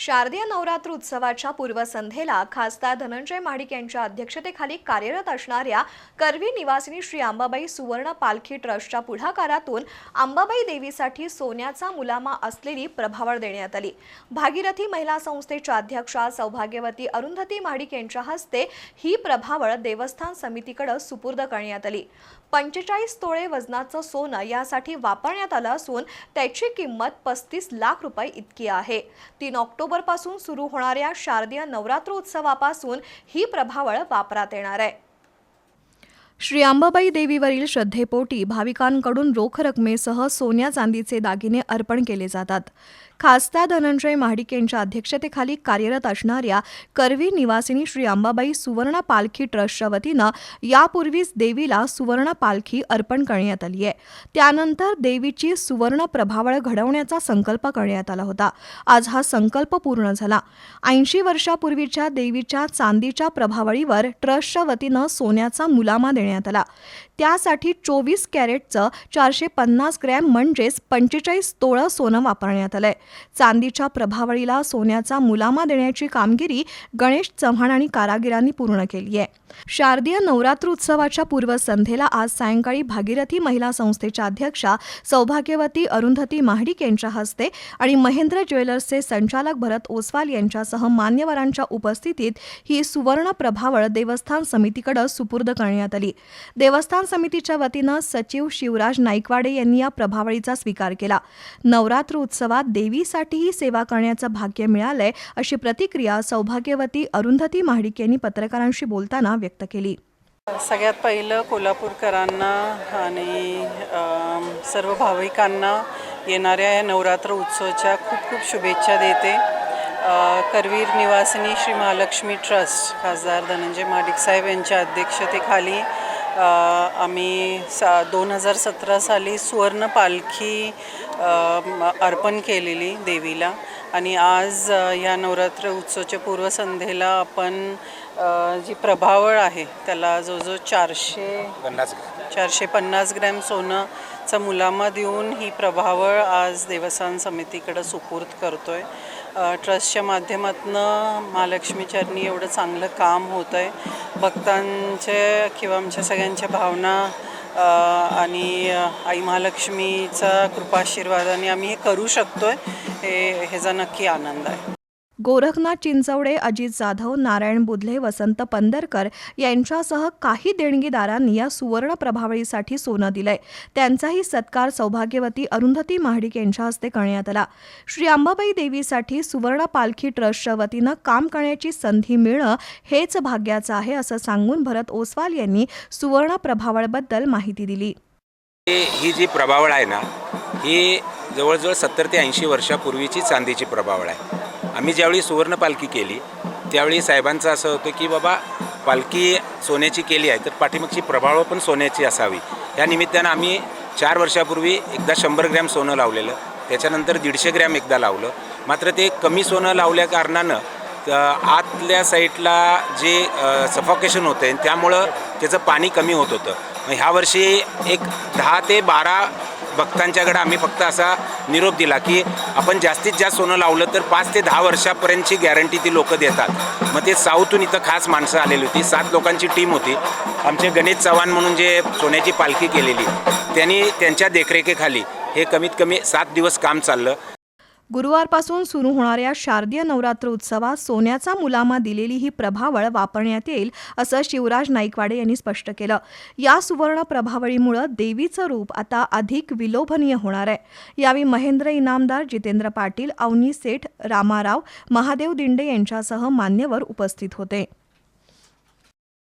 शारदीय नवरात्र उत्सवाच्या पूर्वसंध्येला खासदार धनंजय महाडिक यांच्या अध्यक्षतेखाली कार्यरत असणाऱ्या करवी निवासिनी श्री अंबाबाई सुवर्ण पालखी ट्रस्टच्या पुढाकारातून अंबाबाई देवीसाठी सोन्याचा मुलामा असलेली प्रभावळ देण्यात आली. भागीरथी महिला संस्थेच्या अध्यक्षा सौभाग्यवती अरुंधती महाडिक यांच्या हस्ते ही प्रभावळ देवस्थान समितीकडे सुपूर्द करण्यात आली. पंचेचाळीस तोळे वजनाचं सोनं यासाठी वापरण्यात आलं असून त्याची किंमत पस्तीस लाख रुपये इतकी आहे. तीन ऑक्टोबरपासून सुरू होणाऱ्या शारदीय नवरात्र उत्सवापासून ही प्रभावळ वापरात येणार आहे. श्री अंबाबाई देवीवरील श्रद्धेपोटी भाविकांकडून रोख रकमेसह सोन्या चांदीचे दागिने अर्पण केले जातात. खासदार धनंजय महाडिक यांच्या अध्यक्षतेखाली कार्यरत असणाऱ्या करवी निवासिनी श्री अंबाबाई सुवर्ण पालखी ट्रस्टच्या वतीनं यापूर्वीच देवीला सुवर्ण पालखी अर्पण करण्यात आली आहे. त्यानंतर देवीची सुवर्ण प्रभावळ घडवण्याचा संकल्प करण्यात आला होता. आज हा संकल्प पूर्ण झाला. ऐंशी वर्षापूर्वीच्या देवीच्या चांदीच्या प्रभावळीवर ट्रस्टच्या वतीनं सोन्याचा मुलामा देण्यात आला. त्यासाठी चोवीस कॅरेटचं चारशे पन्नास ग्रॅम म्हणजेच पंचेचाळीस तोळं सोनं वापरण्यात आलंय. चांदीच्या प्रभावळीला सोन्याचा मुलामा देण्याची कामगिरी गणेश चव्हाण आणि कारागिरांनी पूर्ण केली आहे. शारदीय नवरात्र उत्सवाच्या पूर्वसंध्येला आज सायंकाळी भागीरथी महिला संस्थेच्या अध्यक्षा सौभाग्यवती अरुंधती महाडिक यांच्या हस्ते आणि महेंद्र ज्वेलर्सचे संचालक भरत ओसवाल यांच्यासह मान्यवरांच्या उपस्थितीत ही सुवर्ण प्रभावळ देवस्थान समितीकडे सुपूर्द करण्यात आली. देवस्थान समितीच्या वतीनं सचिव शिवराज नाईकवाडे यांनी या प्रभावळीचा स्वीकार केला. नवरात्र उत्सवात देवीसाठीही सेवा करण्याचं भाग्य मिळालंय अशी प्रतिक्रिया सौभाग्यवती अरुंधती महाडिक यांनी पत्रकारांशी बोलताना व्यक्त केली. सगळ्यात पहिलं कोल्हापूरकरांना आणि सर्व भाविकांना येणाऱ्या या नवरात्र उत्सवाच्या खूप खूप शुभेच्छा देते. करवीर निवासिनी श्री महालक्ष्मी ट्रस्ट खासदार धनंजय महाडिक साहेब यांच्या अध्यक्षतेखाली आम्ही सा दोन हजार सतरा साली सुवर्ण पालखी अर्पण केलेली देवीला. आणि आज अ, या नवरात्र उत्सवाच्या पूर्वसंध्येला आपण जी प्रभावळ आहे त्याला जो जो चारशे पन्नास चारशे पन्नास ग्रॅम सोनंचा मुलामा देऊन ही प्रभावळ आज देवस्थान समितीकडे सुपूर्द करतो आहे ट्रस्टच्या माध्यमातून महालक्ष्मी चरणी एवढं चांगलं काम होतं आहे भक्तांचे किंवा आमच्या सगळ्यांच्या भावना आणि आई महालक्ष्मीचा कृपाशीर्वादाने आम्ही हे करू शकतो आहे हे ह्याचा नक्की आनंद आहे. गोरखनाथ चिंचवडे अजित जाधव नारायण बुधले वसंत पंदरकर यांच्यासह काही देणगीदारांनी या सुवर्ण प्रभावळीसाठी सोनं दिलंय. त्यांचाही सत्कार सौभाग्यवती अरुंधती महाडिक यांच्या हस्ते करण्यात आला. श्री अंबाबाई देवीसाठी सुवर्ण पालखी ट्रस्टच्या वतीनं काम करण्याची संधी मिळणं हेच भाग्याचं आहे असं सांगून भरत ओसवाल यांनी सुवर्ण प्रभावळबद्दल माहिती दिली. ही जी प्रभावळ आहे ना ही जवळजवळ सत्तर ते ऐंशी वर्षापूर्वीची चांदीची प्रभावळ आहे. आम्ही ज्यावेळी सुवर्ण पालखी केली त्यावेळी साहेबांचं असं होतं की बाबा पालखी सोन्याची केली आहे तर पाठीमागची प्रभावळ पण सोन्याची असावी. या निमित्तानं आम्ही चार वर्षापूर्वी एकदा शंभर ग्रॅम सोनं लावलेलं त्याच्यानंतर दीडशे ग्रॅम एकदा लावलं. मात्र ते कमी सोनं लावल्या कारणानं आतल्या साईडला जे सफोकेशन होतं आहे त्यामुळं त्याचं पाणी कमी होत होतं. मग ह्या वर्षी एक दहा ते बारा भक्तांच्याकडे आम्ही फक्त असा निरोप दिला की आपण जास्तीत जास्त सोनं लावलं तर पाच ते दहा वर्षापर्यंतची गॅरंटी ती लोकं देतात. मग ते साऊथून इथं खास माणसं आलेली होती. सात लोकांची टीम होती. आमचे गणेश चव्हाण म्हणून जे सोन्याची पालखी केलेली त्यांनी त्यांच्या देखरेखीखाली हे कमीत कमी सात दिवस काम चाललं. गुरुवारपासून सुरू होणाऱ्या शारदीय नवरात्र उत्सवात सोन्याचा मुलामा दिलेली ही प्रभावळ वापरण्यात येईल असं शिवराज नाईकवाडे यांनी स्पष्ट केलं. या सुवर्ण प्रभावळीमुळं देवीचं रूप आता अधिक विलोभनीय होणार आहे. यावेळी महेंद्र इनामदार जितेंद्र पाटील अवनी सेठ रामाराव महादेव दिंडे यांच्यासह मान्यवर उपस्थित होते.